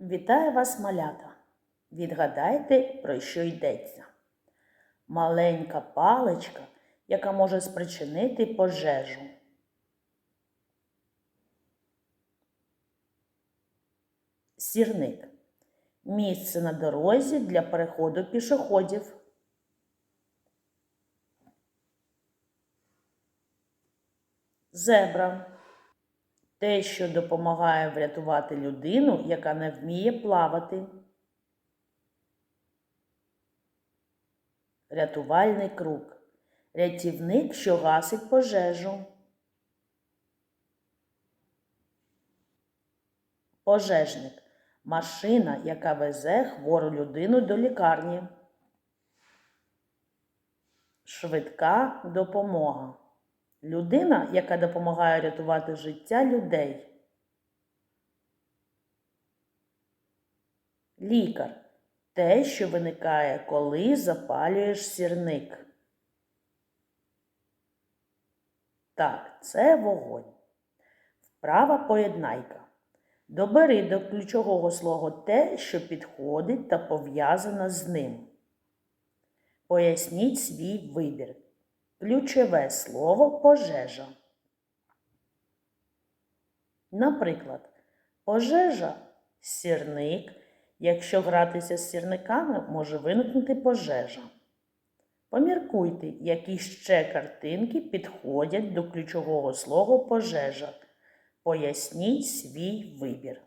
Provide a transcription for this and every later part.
Вітаю вас, малята! Відгадайте, про що йдеться. Маленька паличка, яка може спричинити пожежу. Сірник. Місце на дорозі для переходу пішоходів. Зебра. Те, що допомагає врятувати людину, яка не вміє плавати. Рятувальний круг. Рятівник, що гасить пожежу. Пожежник. Машина, яка везе хвору людину до лікарні. Швидка допомога. Людина, яка допомагає рятувати життя людей. Лікар те, що виникає, коли запалюєш сірник. Так, це вогонь. Вправа поєднайка. Добери до ключового слова те, що підходить та пов'язано з ним. Поясніть свій вибір. Ключове слово пожежа. Наприклад, пожежа сірник. Якщо гратися з сірниками, може виникнути пожежа. Поміркуйте, які ще картинки підходять до ключового слова пожежа. Поясніть свій вибір.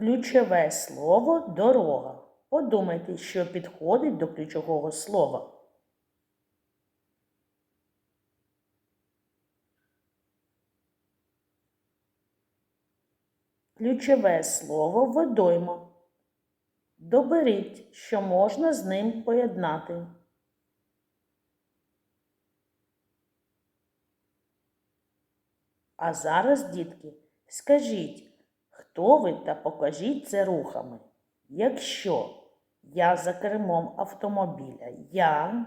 Ключове слово дорога. Подумайте, що підходить до ключового слова. Ключове слово водойма. Доберіть, що можна з ним поєднати. А зараз, дітки, скажіть, хто ви та покажіть це рухами. Якщо я за кермом автомобіля, я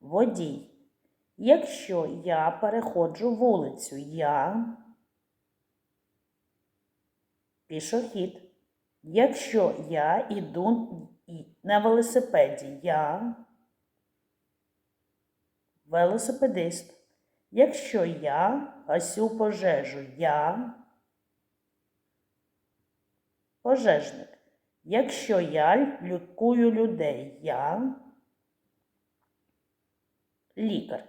водій. Якщо я переходжу вулицю, я пішохід. Якщо я йду на велосипеді, я велосипедист. Якщо я гасю пожежу, я пожежник. Якщо я лікую людей, я лікар.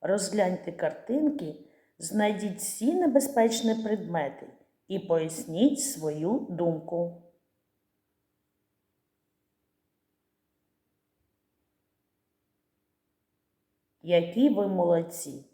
Розгляньте картинки, знайдіть всі небезпечні предмети і поясніть свою думку. Які ви молодці!